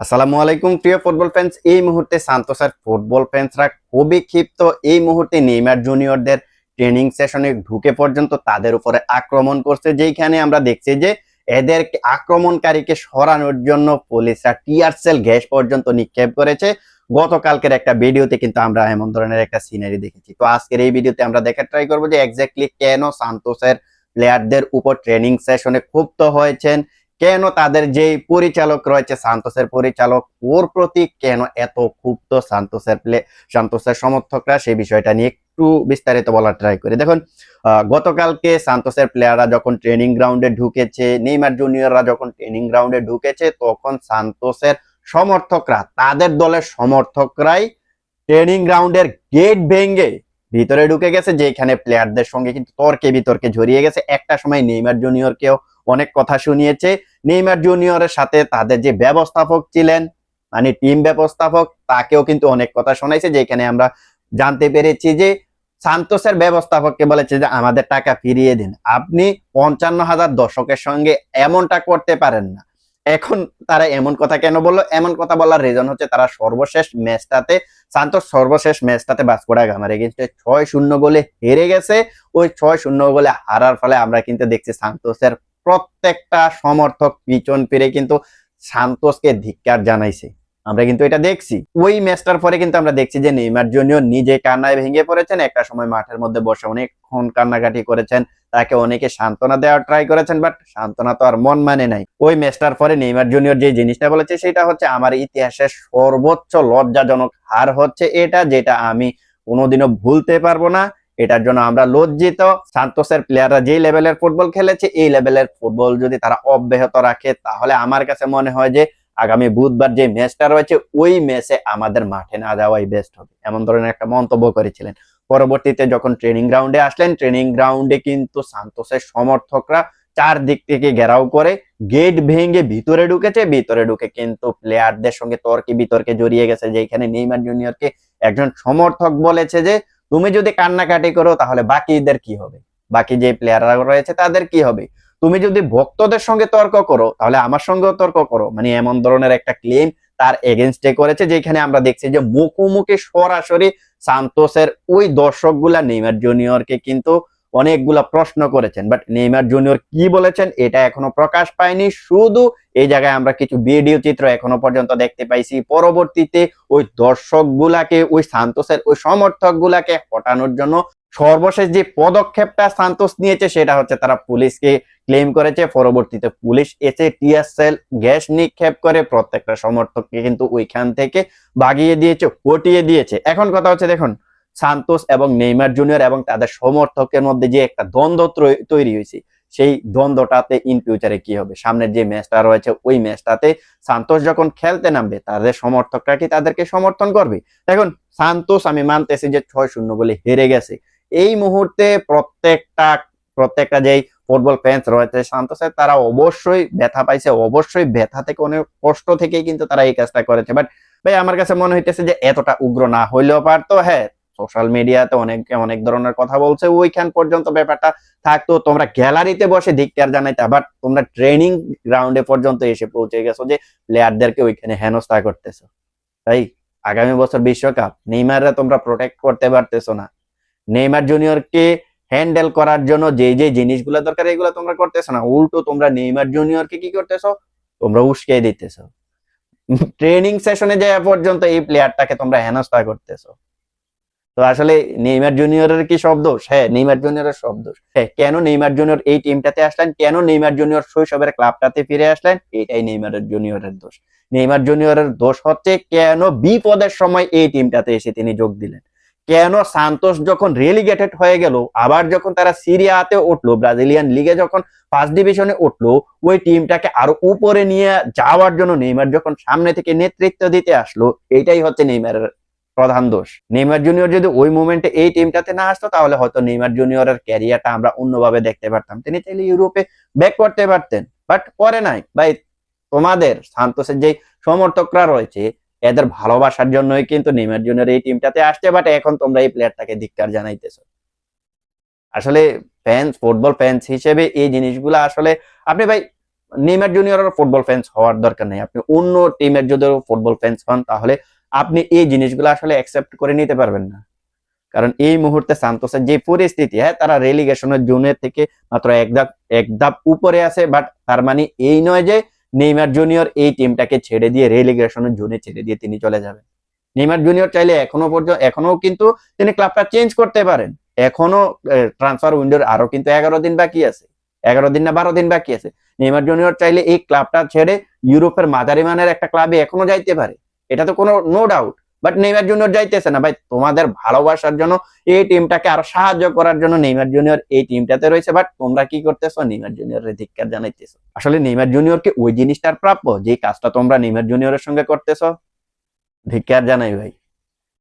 আসসালামু আলাইকুম, প্রিয় ফুটবল ফ্যান্স এই মুহূর্তে সান্তোসার ফুটবল ফ্যান্সরা খুবই ক্ষিপ্ত। এই মুহূর্তে নেইমার জুনিয়রদের ট্রেনিং সেশনে ঢুকে পর্যন্ত তাদের উপরে আক্রমণ করছে যেখানে আমরা দেখছি যে এদের আক্রমণকারীকে সরানোর জন্য পুলিশরা টিয়ার সেল গ্যাস পর্যন্ত নিক্ষেপ করেছে। গতকালকের একটা ভিডিওতে কিন্তু আমরা এমন ধরনের একটা সিনারি দেখেছি। তো আজকের এই ভিডিওতে আমরা দেখার ট্রাই করব যে এক্স্যাক্টলি কেন সান্তোসের প্লেয়ারদের উপর ট্রেনিং সেশনে ক্ষুব্ধ হয়েছেন। কেন তাদের যে পরিচালক রয়েছে সান্তোসের পরিচালক, ওর প্রতি কেন এত ক্ষুব্ধ সান্তোসের প্লে, সান্তোসের সমর্থকরা? সেই বিষয়টা নিয়ে একটু বিস্তারিত বলার ট্রাই করি। দেখুন গতকালকে সান্তোসের প্লেয়াররা যখন ট্রেনিং গ্রাউন্ডে ঢুকেছে, নেইমার জুনিয়ররা যখন ট্রেনিং গ্রাউন্ডে ঢুকেছে, তখন সান্তোসের সমর্থকরা, তাদের দলের সমর্থকরাই ট্রেনিং গ্রাউন্ডের গেট ভেঙে ভিতরে ঢুকে গেছে, যেখানে প্লেয়ারদের সঙ্গে কিন্তু তর্কে বিতর্কে ঝরিয়ে গেছে। একটা সময় নেইমার জুনিয়রকেও অনেক কথা শুনিয়েছে। নেইমার জুনিয়রের সাথে তাদের যে ব্যবস্থাপক ছিলেন মানে টিম ব্যবস্থাপক, তাকেও কিন্তু অনেক কথা শোনাইছে, যেখানে আমরা জানতে পেরেছি যে সান্তোসের ব্যবস্থাপককে বলেছে যে, আমাদের টাকা ফিরিয়ে দিন। আপনি পঞ্চান্ন হাজার দর্শকের সঙ্গে এমনটা করতে পারেন না। এখন তারা এমন কথা কেন বলল? এমন কথা বলার রিজন হচ্ছে তারা সর্বশেষ ম্যাচটাতে, সান্তোস সর্বশেষ ম্যাচটাতে বাসকোড়া গামার এগেনস্টে ছয় শূন্য গোলে হেরে গেছে। ওই ছয় শূন্য গোলে হারার ফলে আমরা কিন্তু দেখছি সান্তোসের প্রত্যেকটা সমর্থক পিছন ফিরে কিন্তু সান্তোসকে ধিক্কার জানাইছে। আমরা কিন্তু এটা দেখছি। ওই ম্যাচটার পরে কিন্তু আমরা দেখছি যে নেইমার জুনিয়র নিজে কান্নায় ভেঙে পড়েছেন, একটা সময় মাঠের মধ্যে বসে অনেকক্ষণ কান্নাকাটি করেছেন, তাকে অনেকে সান্ত্বনা দেওয়ার ট্রাই করেছেন বাট সান্ত্বনা তো আর মন মানে নাই। ওই ম্যাচটার পরে নেইমার জুনিয়র যে জিনিসটা বলেছে, সেটা হচ্ছে আমার ইতিহাসের সর্বোচ্চ লজ্জাজনক হার হচ্ছে এটা, যেটা আমি কোনোদিনও ভুলতে পারব না। এটার জন্য আমরা লজ্জিত। সান্তোসের প্লেয়াররা যে লেভেলের ফুটবল খেলেছে, এই লেভেলের ফুটবল যদি তারা অব্যাহত রাখে, তাহলে আমার কাছে মনে হয় যে আগামী বুধবার যে ম্যাচটা রয়েছে, ওই ম্যাচে আমাদের মাঠে না যাওয়াই বেস্ট হবে। এমন ধরনের একটা মন্তব্য করেছিলেন। পরবর্তীতে যখন ট্রেনিং গ্রাউন্ডে আসলেন ট্রেনিং গ্রাউন্ডে কিন্তু সান্তোসের সমর্থকরা চারদিক থেকে ঘেরাও করে গেট ভেঙে ভিতরে ঢুকেছে। ভিতরে ঢুকে কিন্তু প্লেয়ারদের সঙ্গে তর্কে বিতর্কে জড়িয়ে গেছে যেখানে নেইমার জুনিয়রকে একজন সমর্থক বলেছে যে তুমি যদি কান্নাকাটি করো, তাহলে বাকিদের কি হবে? বাকি যে প্লেয়াররা রয়েছে, তাদের কি হবে? তুমি যদি ভক্তদের সঙ্গে তর্ক করো, তাহলে আমার সঙ্গেও তর্ক করো। মানে এমন ধরনের একটা ক্লেম তার এগেনস্টে করেছে, যেখানে আমরা দেখছি যে মুখোমুখি সরাসরি সান্তোসের ওই দর্শকগুলা নেইমার জুনিয়রকে কিন্তু অনেকগুলা প্রশ্ন করেছেন বাট নেইমার জুনিয়র কি বলেছেন এটা এখনও প্রকাশ পায়নি। শুধু এই জায়গায় আমরা কিছু ভিডিও চিত্র এখনও পর্যন্ত দেখতে পাইছি। পরবর্তীতে ওই দর্শকগুলাকে, ওই সান্তোসের ওই সমর্থকগুলাকে হটানোর জন্য সর্বশেষ যে পদক্ষেপটা সান্তোস নিয়েছে সেটা হচ্ছে তারা পুলিশকে ক্লেম করেছে। পরবর্তীতে পুলিশ এসে টিএসএল গ্যাস নিক্ষেপ করে প্রত্যেকটা সমর্থককে কিন্তু ওইখান থেকে বাগিয়ে দিয়েছে হটিয়ে দিয়েছে। এখন কথা হচ্ছে, দেখুন সান্তোস এবং নেইমার জুনিয়র এবং তাদের সমর্থকের মধ্যে যে একটা দ্বন্দ্ব তৈরি হয়েছে, সেই দ্বন্দ্বটাতে ইন ফিউচারে কি হবে? সামনের যে ম্যাচটা রয়েছে, ওই ম্যাচটাতে সান্তোস যখন খেলতে নামবে, তাদের সমর্থকরা কি তাদেরকে সমর্থন করবে? দেখুন, সান্তোস আমি মানতেছি যে ছয় শূন্য বলে হেরে গেছে। এই মুহূর্তে প্রত্যেকটা প্রত্যেকটা যেই ফুটবল ফ্যান্স রয়েছে সান্তোসের তারা অবশ্যই ব্যথা পাইছে, অবশ্যই ব্যথা থেকে অনেক কষ্ট থেকেই কিন্তু তারা এই কাজটা করেছে। বাট ভাই, আমার কাছে মনে হইতেছে যে এতটা উগ্র না হইলেও পারতো হ্যাঁ সোশ্যাল মিডিয়াতে অনেকে, অনেক ধরনের কথা বলছে। ওইখান পর্যন্ত ব্যাপারটা থাকতো তোমরা গ্যালারিতে বসে ধিক্কার জানাইতে বাট তোমরা ট্রেনিং গ্রাউন্ডে পর্যন্ত এসে পৌঁছে গেছো যে প্লেয়ারদেরকে ওইখানে হেনস্থা করতেছো। তাই আগামী বছর বিশ্বকাপ, নেইমাররা তোমরা প্রোটেক্ট করতে পারতেছো না। নেইমার জুনিয়রকে হ্যান্ডেল করার জন্য যে যে জিনিসগুলো দরকার, এগুলো তোমরা করতেছো না। উল্টো তোমরা নেইমার জুনিয়রকে কি করতেছো? তোমরা উস্কে দিতেছো। ট্রেনিং সেশনে যাওয়া পর্যন্ত এই প্লেয়ারটাকে তোমরা হেনস্থা করতেছো। তো আসলে নেইমার জুনিয়রের কি সব দোষ? হ্যাঁ নেইমার জুনিয়রের সব দোষ। হ্যাঁ কেন নেইমার জুনিয়র এই টিমটাতে আসলেন? কেন নেইমার জুনিয়র শৈশবের ক্লাবটাতে ফিরে আসলেন? এটাই নেইমারের জুনিয়রের দোষ। নেইমার জুনিয়রের দোষ হচ্ছে কেন বিপদের সময় এই টিমটাতে এসে তিনি যোগ দিলেন? কেন সান্তোস যখন রেলিগেটেড হয়ে গেল, আবার যখন তারা সিরিয়াতে উঠল ব্রাজিলিয়ান লিগে যখন ফার্স্ট ডিভিশনে উঠল, ওই টিমটাকে আরও উপরে নিয়ে যাওয়ার জন্য নেইমার যখন সামনে থেকে নেতৃত্ব দিতে আসলো, এটাই হচ্ছে নেইমারের প্রধান দোষ। নেইমার জুনিয়র যদি ওই মুমেন্টে এই টিমটাতে না আসতো, তাহলে হয়তো নেইমার জুনিয়রের ক্যারিয়ারটা আমরা অন্যভাবে দেখতে পারতাম। তিনি চাইলে ইউরোপে ব্যাক করতে পারতেন। বাট করে নাই। ভাই, তোমাদের সান্তোসের যে সমর্থকরা রয়েছে, এদের ভালোবাসার জন্যই কিন্তু নেইমার জুনিয়র এই টিমটাতে আসছে বাট এখন তোমরা এই প্লেয়ারটাকে ধিক্কার জানাইতেছো। আসলে ফ্যান্স ফুটবল ফ্যান্স হিসেবে এই জিনিসগুলো আসলে, আপনি ভাই, নেইমার জুনিয়রের ফুটবল ফ্যান্স হওয়ার দরকার নেই। আপনি অন্য টিমের যদি ফুটবল ফ্যান্স হন, তাহলে আপনি এই জিনিসগুলো আসলে অ্যাকসেপ্ট করে নিতে পারবেন না। কারণ এই মুহূর্তে সান্তোসের যে পরিস্থিতি হ্যাঁ তারা রেলিগেশনের জোনের থেকে মাত্র এক ধাপ এক ধাপ উপরে আছে বাট তার মানে এই নয় যে নেইমার জুনিয়র এই টিমটাকে ছেড়ে দিয়ে রেলিগেশনের জোনে ছেড়ে দিয়ে তিনি চলে যাবেন। নেইমার জুনিয়র চাইলে এখনও পর্যন্ত এখনও কিন্তু তিনি ক্লাবটা চেঞ্জ করতে পারেন। এখনও ট্রান্সফার উইন্ডোর আরও কিন্তু এগারো দিন বাকি আছে। এগারো দিন না বারো দিন বাকি আছে। নেইমার জুনিয়র চাইলে এই ক্লাবটা ছেড়ে ইউরোপের মাঝারি মানের একটা ক্লাবে এখনও যাইতে পারে। এটা তো কোনো no doubt but Neymar junior যাইতেছে না। ভাই, তোমাদের ভালোবাসার জন্য এই টিমটাকে আরও সাহায্য করার জন্য নেইমার জুনিয়র এই টিমটাতে রয়েছে বাট তোমরা কি করতেছো? নেইমার জুনিয়রের ধিক্কার জানাইতেছো। আসলে নেইমার জুনিয়রকে ওই জিনিসটার প্রাপ্য যে কাজটা তোমরা নেইমার জুনিয়রের সঙ্গে করতেছো? ধিক্কার জানাই ভাই।